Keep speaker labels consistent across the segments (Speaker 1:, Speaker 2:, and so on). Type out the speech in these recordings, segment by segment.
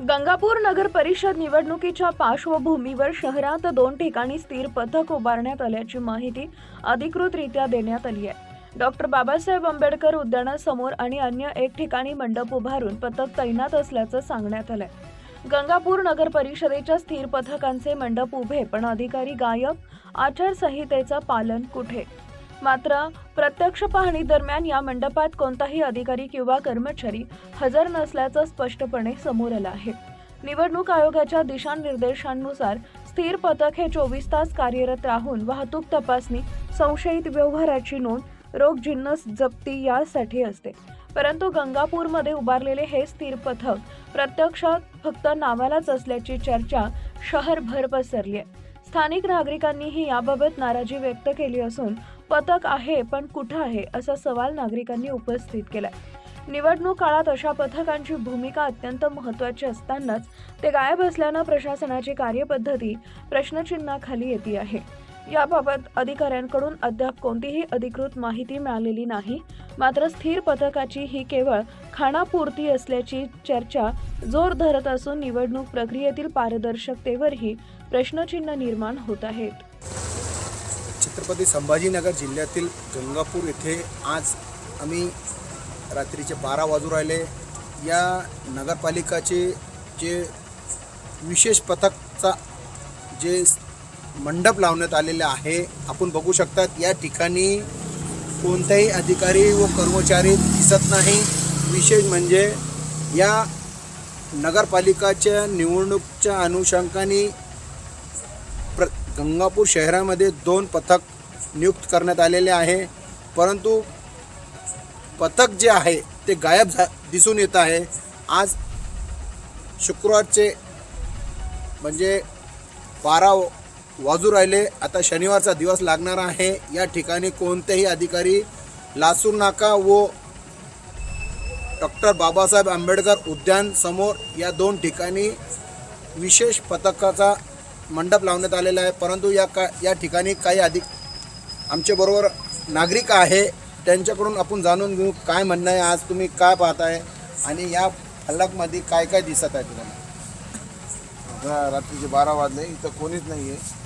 Speaker 1: गंगापूर नगर परिषद निवडणुकीच्या पार्श्वभूमीवर शहरात दोन ठिकाणी स्थिर पथक उभारण्यात आल्याची माहिती अधिकृतरित्या देण्यात आली आहे. डॉक्टर बाबासाहेब आंबेडकर उद्यानासमोर आणि अन्य एक ठिकाणी मंडप उभारून पथक तैनात असल्याचं सांगण्यात आलंय. गंगापूर नगर परिषदेच्या स्थिर पथकांचे मंडप उभे पण अधिकारी गायब आचारसंहितेचं पालन कुठे? मात्र प्रत्यक्ष पाहणी दरम्यान या मंडपात कोणताही अधिकारी किंवा कर्मचारी हजर नसल्याचं स्पष्टपणे समोर आलं आहे. निवडणूक आयोगाच्या दिशानिर्देशांनुसार स्थिर पथक हे चोवीस तास कार्यरत राहून वाहतूक तपासणी संशयित व्यवहाराची नोंद रोग जिन्नस जप्ती यासाठी असते. परंतु गंगापूरमध्ये उभारलेले हे स्थिर पथक प्रत्यक्षात फक्त नावालाच असल्याची चर्चा शहरभर पसरली आहे. स्थानिक नागरिकांनीही याबाबत नाराजी व्यक्त केली असून पथक आहे पण कुठं आहे असा सवाल नागरिकांनी उपस्थित केलाय. निवडणूक काळात अशा पथकांची भूमिका अत्यंत महत्त्वाची असतानाच ते गायब असल्यानं प्रशासनाची कार्यपद्धती प्रश्नचिन्हाखाली येते आहे. याबाबत अधिकाऱ्यांकडून अद्याप कोणतीही अधिकृत माहिती मिळालेली नाही. मात्र स्थिर पथकाची ही केवळ खाणापुरती असल्याची चर्चा जोर धरत असून निवडणूक प्रक्रियेतील पारदर्शकतेवरही प्रश्नचिन्ह निर्माण होत आहेत.
Speaker 2: छत्रपती संभाजीनगर जिल्ह्यातील गंगापूर येथे आज आम्ही रात्रीचे बारा वाजू राहिले. या नगरपालिकाचे जे विशेष पथकचा जे मंडप लावण्यात आलेले आहे आपण बघू शकतात या ठिकाणी कोणताही अधिकारी व कर्मचारी दिसत नाही. विशेष म्हणजे या नगरपालिकाच्या निवडणूकच्या अनुषंगाने प्र गंगापूर शहरामध्ये दोन पथक नियुक्त करण्यात आलेले आहे. परंतु पथक जे आहे ते गायब झा दिसून येत आहे. आज शुक्रवारचे म्हणजे बारा वाजू राहिले. आता शनिवारचा दिवस लागणार आहे. या ठिकाणी कोणतेही अधिकारी लासूर नाका व डॉक्टर बाबासाहेब आंबेडकर उद्यानसमोर या दोन ठिकाणी विशेष पथकाचा मंडप लावण्यात आलेला आहे. परंतु या का या ठिकाणी काही अधिक आमच्याबरोबर नागरिक आहे. त्यांच्याकडून आपण जाणून घेऊ काय म्हणणं आहे. आज तुम्ही काय पाहताय आणि या फलकमध्ये काय काय दिसत आहे तुम्हाला?
Speaker 3: आता रात्रीचे बारा वाजले. इथं कोणीच नाही आहे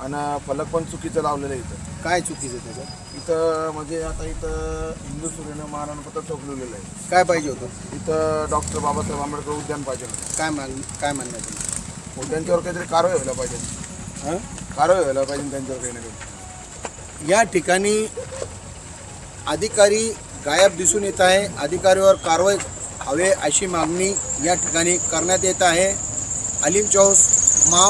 Speaker 3: आणि फलक पण चुकीचं लावलेलं आहे इथं.
Speaker 2: काय चुकीचं आहे त्याच्यात?
Speaker 3: इथं म्हणजे आता इथं हिंदू सूर्यानं महाराणपत्र चोकलेलं आहे.
Speaker 2: काय पाहिजे होतं?
Speaker 3: इथं डॉक्टर बाबासाहेब आंबेडकर उद्यान पाहिजे होतं.
Speaker 2: काय मान काय म्हणणं आहे तुमचं?
Speaker 3: मग त्यांच्यावर काहीतरी कारवाई व्हायला पाहिजे.
Speaker 2: हां?
Speaker 3: कारवाई व्हायला पाहिजे त्यांच्यावर काही ना काही.
Speaker 2: या ठिकाणी अधिकारी गायब दिसून येत आहे. अधिकारीवर कारवाई हवे अशी मागणी या ठिकाणी करण्यात येत आहे. अलीम चौस महा